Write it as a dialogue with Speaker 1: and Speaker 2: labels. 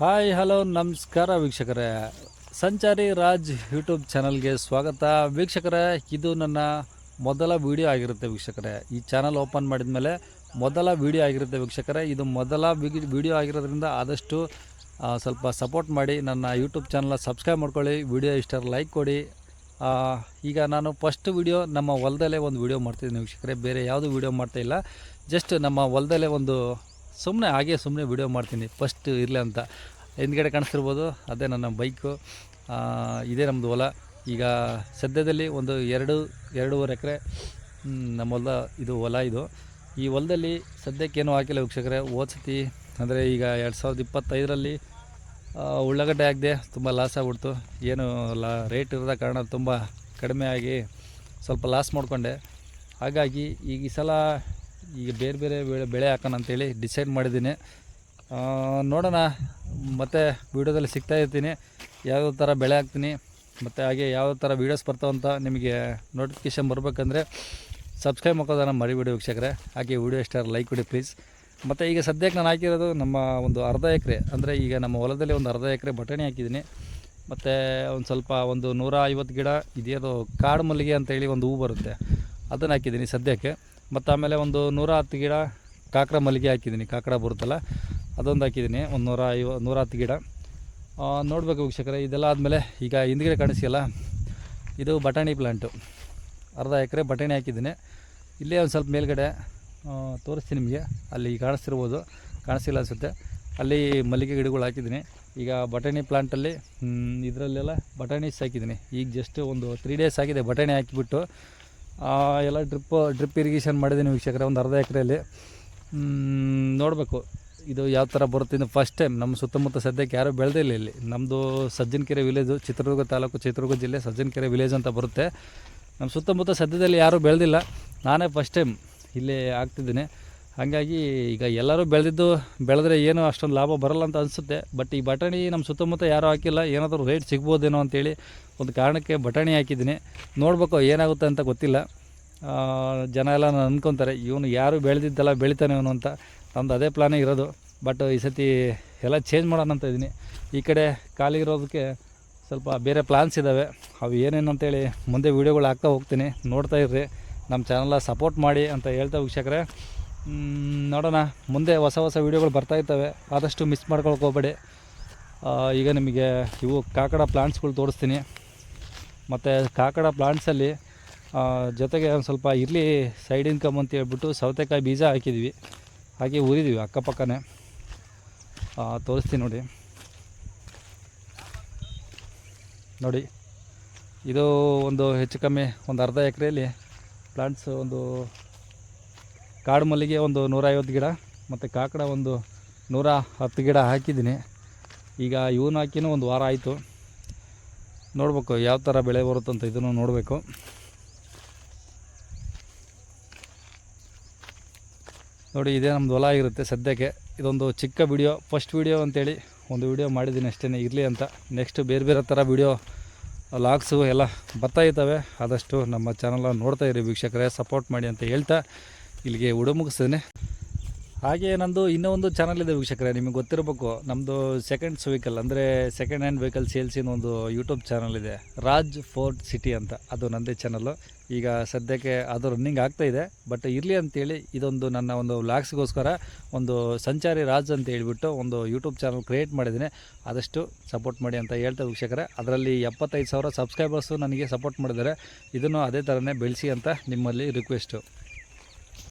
Speaker 1: Hi, hello, ನಮಸ್ಕಾರ ವೀಕ್ಷಕರೇ. ಸಂಚಾರಿ ರಾಜ್ ಯೂಟ್ಯೂಬ್ ಚಾನಲ್ಗೆ ಸ್ವಾಗತ. ವೀಕ್ಷಕರೇ, ಇದು ನನ್ನ ಮೊದಲ ವಿಡಿಯೋ ಆಗಿರುತ್ತೆ ವೀಕ್ಷಕರೇ. ಈ ಚಾನಲ್ ಓಪನ್ ಮಾಡಿದ ಮೇಲೆ ಮೊದಲ ವಿಡಿಯೋ ಆಗಿರುತ್ತೆ ವೀಕ್ಷಕರೇ. ಇದು ಮೊದಲ ವಿಡಿಯೋ ಆಗಿರೋದ್ರಿಂದ ಆದಷ್ಟು ಸ್ವಲ್ಪ ಸಪೋರ್ಟ್ ಮಾಡಿ, ನನ್ನ ಯೂಟ್ಯೂಬ್ ಚಾನಲ್ನ ಸಬ್ಸ್ಕ್ರೈಬ್ ಮಾಡ್ಕೊಳ್ಳಿ, ವಿಡಿಯೋ ಇಷ್ಟರ ಲೈಕ್ ಕೊಡಿ. ಈಗ ನಾನು ಫಸ್ಟ್ ವಿಡಿಯೋ, ನಮ್ಮ ಹೊಲದಲ್ಲೇ ಒಂದು ವಿಡಿಯೋ ಮಾಡ್ತಿದ್ದೀನಿ ವೀಕ್ಷಕರೇ. ಬೇರೆ ಯಾವುದು ವಿಡಿಯೋ ಮಾಡ್ತಾ ಇಲ್ಲ. ಜಸ್ಟ್ ನಮ್ಮ ಹೊಲದಲ್ಲೇ ಒಂದು ಸುಮ್ಮನೆ ಹಾಗೆ ಸುಮ್ಮನೆ ವಿಡಿಯೋ ಮಾಡ್ತೀನಿ. ಫಸ್ಟ್ ಇರಲಿ ಅಂತ. ಹಿಂದ್ಗಡೆ ಕಾಣಿಸ್ತಿರ್ಬೋದು, ಅದೇ ನನ್ನ ಬೈಕು ಇದೇ ನಮ್ಮದು ಹೊಲ. ಈಗ ಸದ್ಯದಲ್ಲಿ ಒಂದು ಎರಡು, ಎರಡೂವರೆ ಎಕರೆ ನಮ್ಮ ಹೊಲ ಇದು ಹೊಲ ಇದು. ಈ ಹೊಲದಲ್ಲಿ ಸದ್ಯಕ್ಕೇನು ಹಾಕಿಲ್ಲ ವೀಕ್ಷಕರೇ. ಓದ್ಸತಿ ಅಂದರೆ ಈಗ ಎರಡು ಸಾವಿರದ ಇಪ್ಪತ್ತೈದರಲ್ಲಿ ಉಳ್ಳಾಗಡ್ಡೆ ಆಗದೆ ತುಂಬ ಲಾಸ್ ಆಗ್ಬಿಡ್ತು. ಏನು ಲಾ ರೇಟ್ ಇರೋದ ಕಾರಣ ತುಂಬ ಕಡಿಮೆ ಆಗಿ ಸ್ವಲ್ಪ ಲಾಸ್ ಮಾಡಿಕೊಂಡೆ. ಹಾಗಾಗಿ ಈಗ ಈ ಸಲ ಈಗ ಬೇರೆ ಬೇರೆ ಬೆಳೆ ಬೆಳೆ ಹಾಕೋಣ ಅಂತೇಳಿ ಡಿಸೈಡ್ ಮಾಡಿದ್ದೀನಿ. ನೋಡೋಣ. ಮತ್ತು ವೀಡಿಯೋದಲ್ಲಿ ಸಿಗ್ತಾ ಇರ್ತೀನಿ. ಯಾವ್ಯಾವ ಥರ ಬೆಳೆ ಹಾಕ್ತೀನಿ, ಮತ್ತು ಹಾಗೆ ಯಾವ ಥರ ವೀಡಿಯೋಸ್ ಬರ್ತಾವಂತ ನಿಮಗೆ ನೋಟಿಫಿಕೇಷನ್ ಬರಬೇಕಂದ್ರೆ ಸಬ್ಸ್ಕ್ರೈಬ್ ಮಾಡ್ಕೋದನ್ನ ಮರಿಬೇಡಿ ವೀಕ್ಷಕರೇ. ಹಾಗೆ ವೀಡಿಯೋ ಇಷ್ಟ ಲೈಕ್ ಕೊಡಿ ಪ್ಲೀಸ್ ಮತ್ತು ಈಗ ಸದ್ಯಕ್ಕೆ ನಾನು ಹಾಕಿರೋದು ನಮ್ಮ ಒಂದು ಅರ್ಧ ಎಕರೆ. ಅಂದರೆ ಈಗ ನಮ್ಮ ಹೊಲದಲ್ಲಿ ಒಂದು ಅರ್ಧ ಎಕರೆ ಬಟಾಣಿ ಹಾಕಿದ್ದೀನಿ. ಮತ್ತು ಒಂದು ಸ್ವಲ್ಪ ಒಂದು ನೂರ ಐವತ್ತು ಗಿಡ ಇದೇದು ಕಾಡು ಮಲ್ಲಿಗೆ ಅಂತೇಳಿ ಒಂದು ಹೂ ಬರುತ್ತೆ. ಅದನ್ನು ಹಾಕಿದ್ದೀನಿ ಸದ್ಯಕ್ಕೆ. ಮತ್ತು ಆಮೇಲೆ ಒಂದು ನೂರ ಹತ್ತು ಗಿಡ ಕಾಕಡ ಮಲ್ಲಿಗೆ ಹಾಕಿದ್ದೀನಿ. ಕಾಕಡ ಬರುತ್ತಲ್ಲ, ಅದೊಂದು ಹಾಕಿದ್ದೀನಿ. ಒಂದು ನೂರ ಐವ, ನೂರ ಹತ್ತು ಗಿಡ. ನೋಡಬೇಕು ವೀಕ್ಷಕರೇ, ಇದೆಲ್ಲ ಆದಮೇಲೆ ಈಗ ಹಿಂದ್ಗಡೆ ಕಾಣಿಸಿಯಲ್ಲ, ಇದು ಬಟಾಣಿ ಪ್ಲ್ಯಾಂಟು ಅರ್ಧ ಎಕರೆ ಬಟಾಣಿ ಹಾಕಿದ್ದೀನಿ. ಇಲ್ಲೇ ಒಂದು ಸ್ವಲ್ಪ ಮೇಲ್ಗಡೆ ತೋರಿಸ್ತೀನಿ ನಿಮಗೆ. ಅಲ್ಲಿ ಕಾಣಿಸ್ತಿರ್ಬೋದು ಕಾಣಿಸಿಲ್ಲ ಅನಿಸುತ್ತೆ. ಅಲ್ಲಿ ಮಲ್ಲಿಗೆ ಗಿಡಗಳು ಹಾಕಿದ್ದೀನಿ. ಈಗ ಬಟಾಣಿ ಪ್ಲಾಂಟಲ್ಲಿ ಇದರಲ್ಲೆಲ್ಲ ಬಟಾಣಿಸ್ ಹಾಕಿದ್ದೀನಿ. ಈಗ ಜಸ್ಟ್ ಒಂದು ತ್ರೀ ಡೇಸ್ ಆಗಿದೆ ಬಟಾಣಿ ಹಾಕಿಬಿಟ್ಟು. ಎಲ್ಲ ಡ್ರಿಪ್ ಡ್ರಿಪ್ ಇರಿಗೇಷನ್ ಮಾಡಿದ್ದೀನಿ ವೀಕ್ಷಕರೇ, ಒಂದು ಅರ್ಧ ಎಕರೆಯಲ್ಲಿ. ನೋಡಬೇಕು. ಇದು ಯಾವ ಥರ ಬರುತ್ತೆ ಇನ್ನು ಫಸ್ಟ್ ಟೈಮ್ ನಮ್ಮ ಸುತ್ತಮುತ್ತ ಸದ್ಯಕ್ಕೆ ಯಾರೂ ಬೆಳೆದಿಲ್ಲ ಇಲ್ಲಿ ನಮ್ಮದು ಸಜ್ಜನಕೆರೆ ವಿಲೇಜು ಚಿತ್ರದುರ್ಗ ತಾಲೂಕು, ಚಿತ್ರದುರ್ಗ ಜಿಲ್ಲೆ ಸಜ್ಜನಕೆರೆ ವಿಲೇಜ್ ಅಂತ ಬರುತ್ತೆ. ನಮ್ಮ ಸುತ್ತಮುತ್ತ ಸದ್ಯದಲ್ಲಿ ಯಾರೂ ಬೆಳೆದಿಲ್ಲ. ನಾನೇ ಫಸ್ಟ್ ಟೈಮ್ ಇಲ್ಲಿ ಆಗ್ತಿದ್ದೀನಿ. ಹಾಗಾಗಿ ಈಗ ಎಲ್ಲರೂ ಬೆಳೆದಿದ್ದು ಬೆಳೆದ್ರೆ ಏನು ಅಷ್ಟೊಂದು ಲಾಭ ಬರಲ್ಲ ಅಂತ ಅನಿಸುತ್ತೆ. ಬಟ್ ಈ ಬಟಾಣಿ ನಮ್ಮ ಸುತ್ತಮುತ್ತ ಯಾರೂ ಹಾಕಿಲ್ಲ. ಏನಾದರೂ ರೇಟ್ ಸಿಗ್ಬೋದೇನೋ ಅಂತೇಳಿ ಒಂದು ಕಾರಣಕ್ಕೆ ಬಟಾಣಿ ಹಾಕಿದ್ದೀನಿ. ನೋಡಬೇಕು ಏನಾಗುತ್ತೆ ಅಂತ ಗೊತ್ತಿಲ್ಲ. ಜನ ಎಲ್ಲ ನಾನು ಅಂದ್ಕೊತಾರೆ ಇವನು ಯಾರು ಬೆಳೆದಿದ್ದೆಲ್ಲ ಬೆಳಿತಾನೆ ಇವನು ಅಂತ. ನಮ್ದು ಅದೇ ಪ್ಲಾನೇ ಇರೋದು. ಬಟ್ ಈ ಸತಿ ಎಲ್ಲ ಚೇಂಜ್ ಮಾಡೋಣ ಅಂತ ಇದ್ದೀನಿ. ಈ ಕಡೆ ಖಾಲಿ ಇರೋದಕ್ಕೆ ಸ್ವಲ್ಪ ಬೇರೆ ಪ್ಲಾನ್ಸ್ ಇದ್ದಾವೆ ಅವು ಏನೇನು ಅಂತೇಳಿ ಮುಂದೆ ವೀಡಿಯೋಗಳು ಹಾಕ್ತಾ ಹೋಗ್ತೀನಿ. ನೋಡ್ತಾ ಇರ್ರಿ. ನಮ್ಮ ಚಾನಲ್ನ ಸಪೋರ್ಟ್ ಮಾಡಿ ಅಂತ ಹೇಳ್ತಾ ವೀಕ್ಷಕರೇ. ನೋಡೋಣ. ಮುಂದೆ ಹೊಸ ಹೊಸ ವೀಡಿಯೋಗಳು ಬರ್ತಾ ಇರ್ತವೆ ಆದಷ್ಟು ಮಿಸ್ ಮಾಡ್ಕೊಳಕ್ಕೆ ಹೋಗಬೇಡಿ. ಈಗ ನಿಮಗೆ ಇವು ಕಾಕಡ ಪ್ಲಾಂಟ್ಸ್ಗಳು ತೋರಿಸ್ತೀನಿ. ಮತ್ತು ಕಾಕಡ ಪ್ಲಾಂಟ್ಸಲ್ಲಿ ಜೊತೆಗೆ ಒಂದು ಸ್ವಲ್ಪ ಇರಲಿ ಸೈಡ್ ಇನ್ಕಮ್ ಅಂತ ಹೇಳ್ಬಿಟ್ಟು ಸೌತೆಕಾಯಿ ಬೀಜ ಹಾಕಿದ್ವಿ. ಹಾಗೆ ಊರಿದ್ದೀವಿ ಅಕ್ಕಪಕ್ಕನೇ. ತೋರಿಸ್ತೀನಿ ನೋಡಿ. ನೋಡಿ, ಇದು ಒಂದು ಹೆಚ್ಚು ಕಮ್ಮಿ ಒಂದು ಅರ್ಧ ಎಕರೆಯಲ್ಲಿ ಪ್ಲಾಂಟ್ಸ್ ಒಂದು ಕಾಡು ಮಲ್ಲಿಗೆ ಒಂದು ನೂರೈವತ್ತು ಗಿಡ ಮತ್ತು ಕಾಕಡ ಒಂದು ನೂರ ಹತ್ತು ಗಿಡ ಹಾಕಿದ್ದೀನಿ. ಈಗ ಇವನ್ನ ಹಾಕಿನೂ ಒಂದು ವಾರ ಆಯಿತು. ನೋಡಬೇಕು ಯಾವ ಥರ ಬೆಳೆ ಬರುತ್ತಂತ ಇದನ್ನು ನೋಡಬೇಕು. ನೋಡಿ, ಇದೇ ನಮ್ಮದು ಹೊಲ ಆಗಿರುತ್ತೆ ಸದ್ಯಕ್ಕೆ. ಇದೊಂದು ಚಿಕ್ಕ ವಿಡಿಯೋ ಫಸ್ಟ್ ವಿಡಿಯೋ ಅಂತೇಳಿ ಒಂದು ವಿಡಿಯೋ ಮಾಡಿದ್ದೀನಿ ಅಷ್ಟೇ ಇರಲಿ ಅಂತ. ನೆಕ್ಸ್ಟ್ ಬೇರೆ ಬೇರೆ ಥರ ವಿಡಿಯೋ ಲಾಗ್ಸು ಎಲ್ಲ ಬರ್ತಾ ಇದ್ದಾವೆ. ಆದಷ್ಟು ನಮ್ಮ ಚಾನಲನ್ನು ನೋಡ್ತಾ ಇರಿ, ವೀಕ್ಷಕರೇ. ಸಪೋರ್ಟ್ ಮಾಡಿ ಅಂತ ಹೇಳ್ತಾ ಇಲ್ಲಿಗೆ ಉಡ ಮುಗಿಸ್ತೇನೆ ಹಾಗೆ ನಂದು ಇನ್ನೂ ಒಂದು ಚಾನಲ್ ಇದೆ ವೀಕ್ಷಕರೇ, ನಿಮಗೆ ಗೊತ್ತಿರಬೇಕು. ನಮ್ಮದು ಸೆಕೆಂಡ್ಸ್ ವೆಹಿಕಲ್ ಅಂದರೆ ಸೆಕೆಂಡ್ ಹ್ಯಾಂಡ್ ವೆಹಿಕಲ್ ಸೇಲ್ಸಿನ ಒಂದು ಯೂಟ್ಯೂಬ್ ಚಾನಲ್ ಇದೆ. ರಾಜ್ ಫೋರ್ಟ್ ಸಿಟಿ ಅಂತ, ಅದು ನಂದೇ ಚಾನಲ್ಲು ಈಗ ಸದ್ಯಕ್ಕೆ ಅದು ರನ್ನಿಂಗ್ ಆಗ್ತಾ ಇದೆ ಬಟ್ ಇರಲಿ ಅಂತೇಳಿ ಇದೊಂದು ನನ್ನ ಒಂದು ವ್ಲಾಗ್ಸ್ಗೋಸ್ಕರ ಒಂದು ಸಂಚಾರಿ ರಾಜ್ ಅಂತ ಹೇಳಿಬಿಟ್ಟು ಒಂದು ಯೂಟ್ಯೂಬ್ ಚಾನಲ್ ಕ್ರಿಯೇಟ್ ಮಾಡಿದ್ದೀನಿ. ಆದಷ್ಟು ಸಪೋರ್ಟ್ ಮಾಡಿ ಅಂತ ಹೇಳ್ತಾ ವೀಕ್ಷಕರೇ. ಅದರಲ್ಲಿ ಎಪ್ಪತ್ತೈದು ಸಾವಿರ ಸಬ್ಸ್ಕ್ರೈಬರ್ಸು ನನಗೆ ಸಪೋರ್ಟ್ ಮಾಡಿದ್ದಾರೆ. ಇದನ್ನು ಅದೇ ಥರನೇ ಬೆಳೆಸಿ ಅಂತ ನಿಮ್ಮಲ್ಲಿ ರಿಕ್ವೆಸ್ಟು